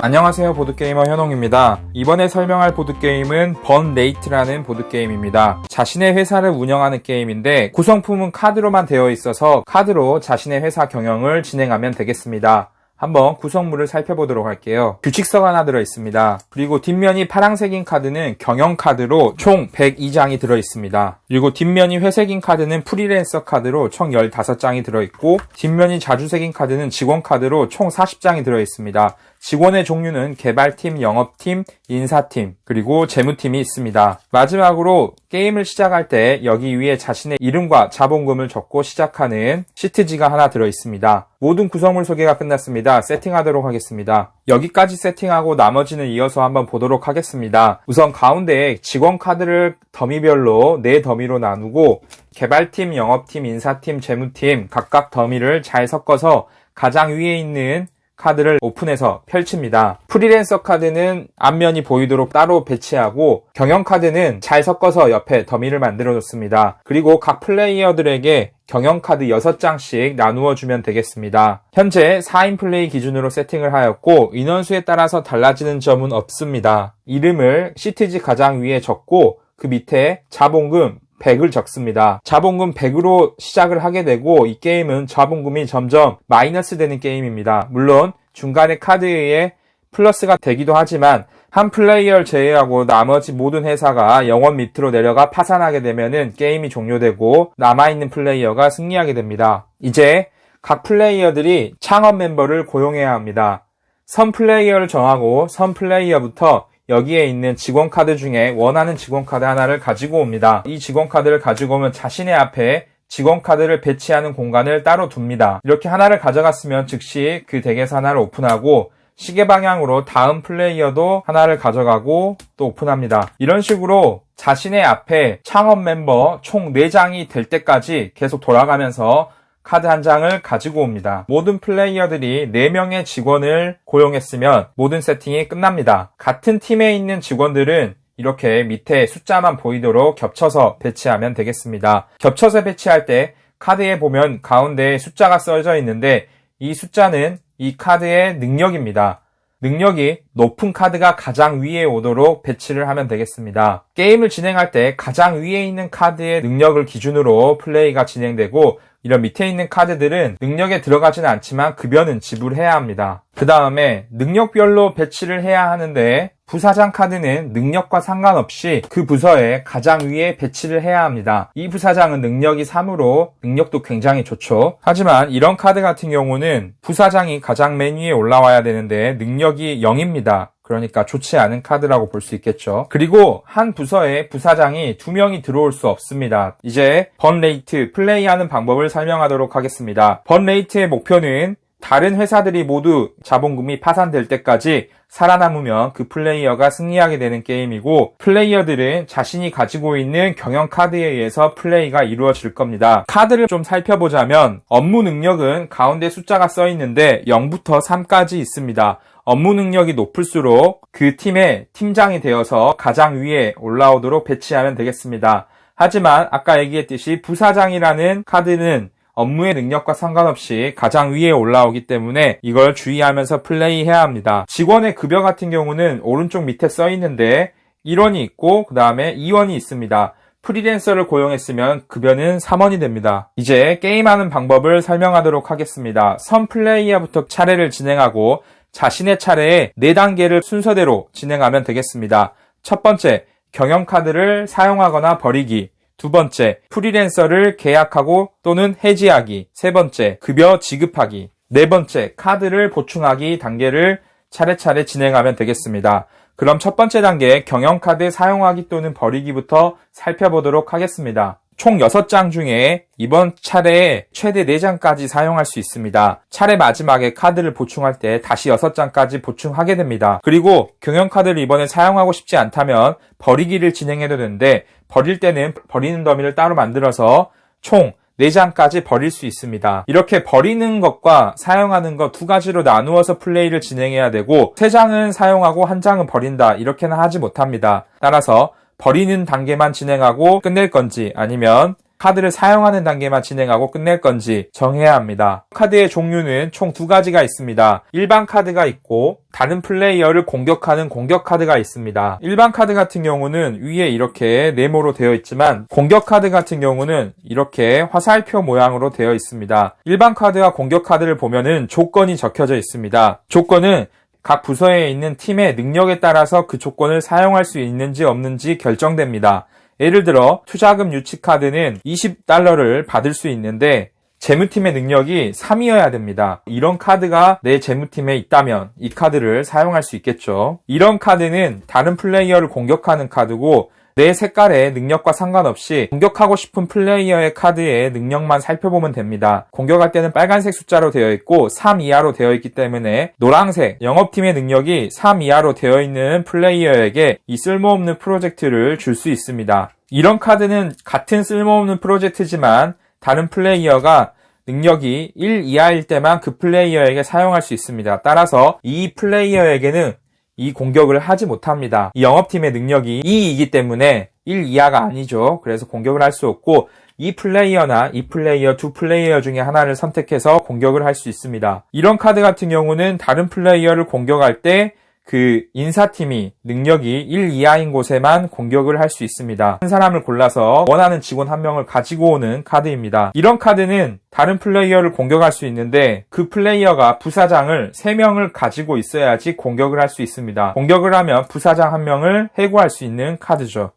안녕하세요 보드게이머 현홍입니다 이번에 설명할 보드게임은 번레이트라는 보드게임입니다 자신의 회사를 운영하는 게임인데 구성품은 카드로만 되어 있어서 카드로 자신의 회사 경영을 진행하면 되겠습니다 한번 구성물을 살펴보도록 할게요. 규칙서가 하나 들어 있습니다. 그리고 뒷면이 파랑색인 카드는 경영 카드로 총 102장이 들어 있습니다. 그리고 뒷면이 회색인 카드는 프리랜서 카드로 총 15장이 들어 있고 뒷면이 자주색인 카드는 직원 카드로 총 40장이 들어 있습니다. 직원의 종류는 개발팀, 영업팀, 인사팀, 그리고 재무팀이 있습니다. 마지막으로 게임을 시작할 때 여기 위에 자신의 이름과 자본금을 적고 시작하는 시트지가 하나 들어 있습니다. 모든 구성물 소개가 끝났습니다. 세팅하도록 하겠습니다. 여기까지 세팅하고 나머지는 이어서 한번 보도록 하겠습니다. 우선 가운데에 직원 카드를 더미별로 4 더미로 나누고 개발팀, 영업팀, 인사팀, 재무팀 각각 더미를 잘 섞어서 가장 위에 있는 카드를 오픈해서 펼칩니다. 프리랜서 카드는 앞면이 보이도록 따로 배치하고 경영 카드는 잘 섞어서 옆에 더미를 만들어 줬습니다. 그리고 각 플레이어들에게 경영 카드 6장씩 나누어 주면 되겠습니다. 현재 4인 플레이 기준으로 세팅을 하였고 인원수에 따라서 달라지는 점은 없습니다. 이름을 시트지 가장 위에 적고 그 밑에 자본금, 100을 적습니다. 자본금 100으로 시작을 하게 되고 이 게임은 자본금이 점점 마이너스 되는 게임입니다. 물론 중간에 카드에 플러스가 되기도 하지만 한 플레이어를 제외하고 나머지 모든 회사가 영원 밑으로 내려가 파산하게 되면은 게임이 종료되고 남아있는 플레이어가 승리하게 됩니다. 이제 각 플레이어들이 창업 멤버를 고용해야 합니다. 선 플레이어를 정하고 선 플레이어부터 여기에 있는 직원 카드 중에 원하는 직원 카드 하나를 가지고 옵니다. 이 직원 카드를 가지고 오면 자신의 앞에 직원 카드를 배치하는 공간을 따로 둡니다. 이렇게 하나를 가져갔으면 즉시 그 덱에서 하나를 오픈하고 시계 방향으로 다음 플레이어도 하나를 가져가고 또 오픈합니다. 이런 식으로 자신의 앞에 창업 멤버 총 4장이 될 때까지 계속 돌아가면서 카드 한 장을 가지고 옵니다. 모든 플레이어들이 4명의 직원을 고용했으면 모든 세팅이 끝납니다. 같은 팀에 있는 직원들은 이렇게 밑에 숫자만 보이도록 겹쳐서 배치하면 되겠습니다. 겹쳐서 배치할 때 카드에 보면 가운데에 숫자가 써져 있는데 이 숫자는 이 카드의 능력입니다. 능력이 높은 카드가 가장 위에 오도록 배치를 하면 되겠습니다. 게임을 진행할 때 가장 위에 있는 카드의 능력을 기준으로 플레이가 진행되고 이런 밑에 있는 카드들은 능력에 들어가지는 않지만 급여는 지불해야 합니다. 그 다음에 능력별로 배치를 해야 하는데 부사장 카드는 능력과 상관없이 그 부서에 가장 위에 배치를 해야 합니다. 이 부사장은 능력이 3으로 능력도 굉장히 좋죠. 하지만 이런 카드 같은 경우는 부사장이 가장 맨 위에 올라와야 되는데 능력이 0입니 다. 그러니까 좋지 않은 카드라고 볼 수 있겠죠. 그리고 한 부서에 부사장이 두 명이 들어올 수 없습니다. 이제 번 레이트 플레이하는 방법을 설명하도록 하겠습니다. 번 레이트의 목표는 다른 회사들이 모두 자본금이 파산될 때까지 살아남으면 그 플레이어가 승리하게 되는 게임이고 플레이어들은 자신이 가지고 있는 경영 카드에 의해서 플레이가 이루어질 겁니다. 카드를 좀 살펴보자면 업무 능력은 가운데 숫자가 써 있는데 0부터 3까지 있습니다. 업무 능력이 높을수록 그 팀의 팀장이 되어서 가장 위에 올라오도록 배치하면 되겠습니다. 하지만 아까 얘기했듯이 부사장이라는 카드는 업무의 능력과 상관없이 가장 위에 올라오기 때문에 이걸 주의하면서 플레이해야 합니다. 직원의 급여 같은 경우는 오른쪽 밑에 써 있는데 1원이 있고 그 다음에 2원이 있습니다. 프리랜서를 고용했으면 급여는 3원이 됩니다. 이제 게임하는 방법을 설명하도록 하겠습니다. 선 플레이어부터 차례를 진행하고 자신의 차례에 4단계를 순서대로 진행하면 되겠습니다. 첫 번째, 경영 카드를 사용하거나 버리기. 두 번째, 프리랜서를 계약하고 또는 해지하기. 세 번째, 급여 지급하기. 네 번째, 카드를 보충하기 단계를 차례차례 진행하면 되겠습니다. 그럼 첫 번째 단계 경영카드 사용하기 또는 버리기부터 살펴보도록 하겠습니다. 총 6장 중에 이번 차례에 최대 4장까지 사용할 수 있습니다. 차례 마지막에 카드를 보충할 때 다시 6장까지 보충하게 됩니다. 그리고 경영카드를 이번에 사용하고 싶지 않다면 버리기를 진행해도 되는데 버릴 때는 버리는 더미를 따로 만들어서 총 4장까지 버릴 수 있습니다. 이렇게 버리는 것과 사용하는 것 두 가지로 나누어서 플레이를 진행해야 되고 3장은 사용하고 1장은 버린다 이렇게는 하지 못합니다. 따라서 버리는 단계만 진행하고 끝낼 건지 아니면 카드를 사용하는 단계만 진행하고 끝낼 건지 정해야 합니다. 카드의 종류는 총 두 가지가 있습니다. 일반 카드가 있고 다른 플레이어를 공격하는 공격 카드가 있습니다. 일반 카드 같은 경우는 위에 이렇게 네모로 되어 있지만 공격 카드 같은 경우는 이렇게 화살표 모양으로 되어 있습니다. 일반 카드와 공격 카드를 보면은 조건이 적혀져 있습니다. 조건은 각 부서에 있는 팀의 능력에 따라서 그 조건을 사용할 수 있는지 없는지 결정됩니다. 예를 들어 투자금 유치 카드는 20달러를 받을 수 있는데 재무팀의 능력이 3이어야 됩니다. 이런 카드가 내 재무팀에 있다면 이 카드를 사용할 수 있겠죠. 이런 카드는 다른 플레이어를 공격하는 카드고 내 색깔의 능력과 상관없이 공격하고 싶은 플레이어의 카드의 능력만 살펴보면 됩니다. 공격할 때는 빨간색 숫자로 되어 있고 3 이하로 되어 있기 때문에 노란색 영업팀의 능력이 3 이하로 되어 있는 플레이어에게 이 쓸모없는 프로젝트를 줄 수 있습니다. 이런 카드는 같은 쓸모없는 프로젝트지만 다른 플레이어가 능력이 1 이하일 때만 그 플레이어에게 사용할 수 있습니다. 따라서 이 플레이어에게는 이 공격을 하지 못합니다. 이 영업팀의 능력이 2이기 때문에 1 이하가 아니죠. 그래서 공격을 할 수 없고 이 플레이어나 이 플레이어 두 플레이어 중에 하나를 선택해서 공격을 할 수 있습니다. 이런 카드 같은 경우는 다른 플레이어를 공격할 때 그 인사팀이 능력이 1 이하인 곳에만 공격을 할 수 있습니다. 한 사람을 골라서 원하는 직원 한 명을 가지고 오는 카드입니다. 이런 카드는 다른 플레이어를 공격할 수 있는데 그 플레이어가 부사장을 3명을 가지고 있어야지 공격을 할 수 있습니다. 공격을 하면 부사장 한 명을 해고할 수 있는 카드죠.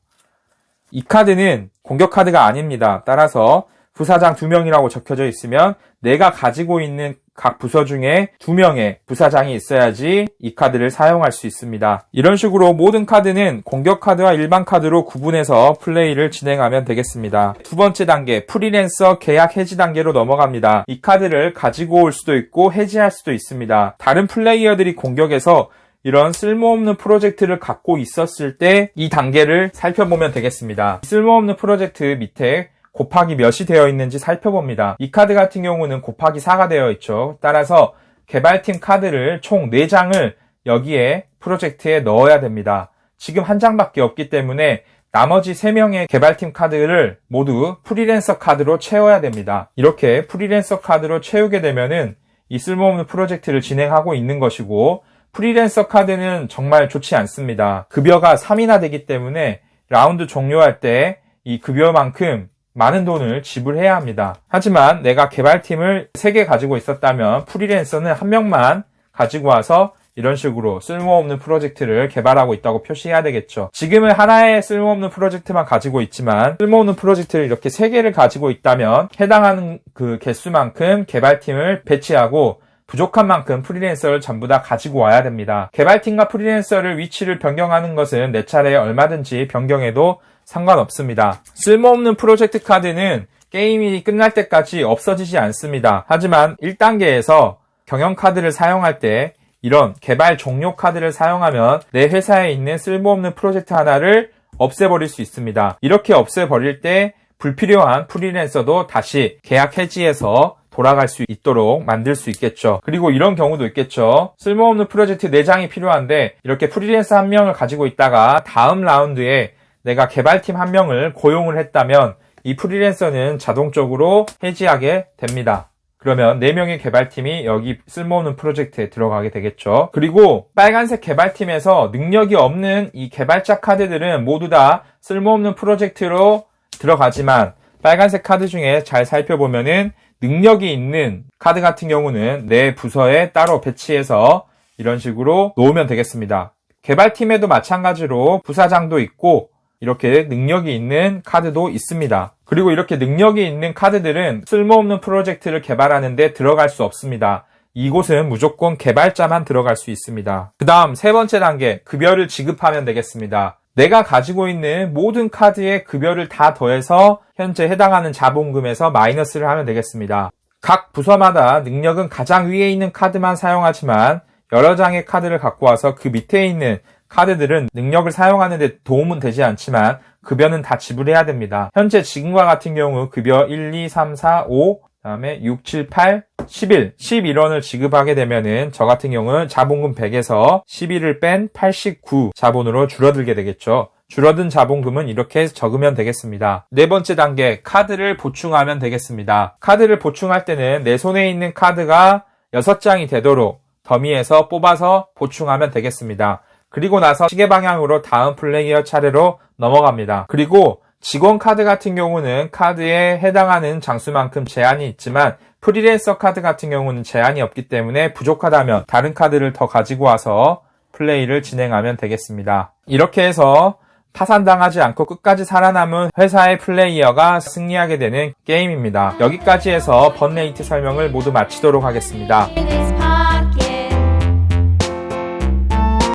이 카드는 공격 카드가 아닙니다. 따라서 부사장 2명이라고 적혀져 있으면 내가 가지고 있는 각 부서 중에 2명의 부사장이 있어야지 이 카드를 사용할 수 있습니다. 이런 식으로 모든 카드는 공격 카드와 일반 카드로 구분해서 플레이를 진행하면 되겠습니다. 두 번째 단계, 프리랜서 계약 해지 단계로 넘어갑니다. 이 카드를 가지고 올 수도 있고 해지할 수도 있습니다. 다른 플레이어들이 공격해서 이런 쓸모없는 프로젝트를 갖고 있었을 때 이 단계를 살펴보면 되겠습니다. 쓸모없는 프로젝트 밑에 곱하기 몇이 되어 있는지 살펴봅니다. 이 카드 같은 경우는 곱하기 4가 되어 있죠. 따라서 개발팀 카드를 총 4장을 여기에 프로젝트에 넣어야 됩니다. 지금 한 장밖에 없기 때문에 나머지 3명의 개발팀 카드를 모두 프리랜서 카드로 채워야 됩니다. 이렇게 프리랜서 카드로 채우게 되면은 이 쓸모없는 프로젝트를 진행하고 있는 것이고 프리랜서 카드는 정말 좋지 않습니다. 급여가 3이나 되기 때문에 라운드 종료할 때 이 급여만큼 많은 돈을 지불해야 합니다. 하지만 내가 개발팀을 3개 가지고 있었다면 프리랜서는 한 명만 가지고 와서 이런 식으로 쓸모없는 프로젝트를 개발하고 있다고 표시해야 되겠죠. 지금은 하나의 쓸모없는 프로젝트만 가지고 있지만 쓸모없는 프로젝트를 이렇게 3개를 가지고 있다면 해당하는 그 개수만큼 개발팀을 배치하고 부족한 만큼 프리랜서를 전부 다 가지고 와야 됩니다. 개발팀과 프리랜서를 위치를 변경하는 것은 내 차례에 얼마든지 변경해도 상관없습니다. 쓸모없는 프로젝트 카드는 게임이 끝날 때까지 없어지지 않습니다. 하지만 1단계에서 경영 카드를 사용할 때 이런 개발 종료 카드를 사용하면 내 회사에 있는 쓸모없는 프로젝트 하나를 없애버릴 수 있습니다. 이렇게 없애버릴 때 불필요한 프리랜서도 다시 계약 해지해서 돌아갈 수 있도록 만들 수 있겠죠. 그리고 이런 경우도 있겠죠. 쓸모없는 프로젝트 4장이 필요한데 이렇게 프리랜서 한 명을 가지고 있다가 다음 라운드에 내가 개발팀 한 명을 고용을 했다면 이 프리랜서는 자동적으로 해지하게 됩니다. 그러면 4명의 개발팀이 여기 쓸모없는 프로젝트에 들어가게 되겠죠. 그리고 빨간색 개발팀에서 능력이 없는 이 개발자 카드들은 모두 다 쓸모없는 프로젝트로 들어가지만 빨간색 카드 중에 잘 살펴보면은 능력이 있는 카드 같은 경우는 내 부서에 따로 배치해서 이런 식으로 놓으면 되겠습니다. 개발팀에도 마찬가지로 부사장도 있고 이렇게 능력이 있는 카드도 있습니다. 그리고 이렇게 능력이 있는 카드들은 쓸모없는 프로젝트를 개발하는데 들어갈 수 없습니다. 이곳은 무조건 개발자만 들어갈 수 있습니다. 그 다음 세 번째 단계, 급여를 지급하면 되겠습니다. 내가 가지고 있는 모든 카드의 급여를 다 더해서 현재 해당하는 자본금에서 마이너스를 하면 되겠습니다. 각 부서마다 능력은 가장 위에 있는 카드만 사용하지만 여러 장의 카드를 갖고 와서 그 밑에 있는 카드들은 능력을 사용하는 데 도움은 되지 않지만 급여는 다 지불해야 됩니다. 현재 지금과 같은 경우 급여 1, 2, 3, 4, 5 다음에 6, 7, 8, 11, 11원을 지급하게 되면은 저 같은 경우는 자본금 100에서 11을 뺀 89 자본으로 줄어들게 되겠죠. 줄어든 자본금은 이렇게 적으면 되겠습니다. 네 번째 단계, 카드를 보충하면 되겠습니다. 카드를 보충할 때는 내 손에 있는 카드가 6장이 되도록 더미에서 뽑아서 보충하면 되겠습니다. 그리고 나서 시계 방향으로 다음 플레이어 차례로 넘어갑니다. 그리고 직원 카드 같은 경우는 카드에 해당하는 장수만큼 제한이 있지만 프리랜서 카드 같은 경우는 제한이 없기 때문에 부족하다면 다른 카드를 더 가지고 와서 플레이를 진행하면 되겠습니다. 이렇게 해서 파산당하지 않고 끝까지 살아남은 회사의 플레이어가 승리하게 되는 게임입니다. 여기까지 해서 번레이트 설명을 모두 마치도록 하겠습니다.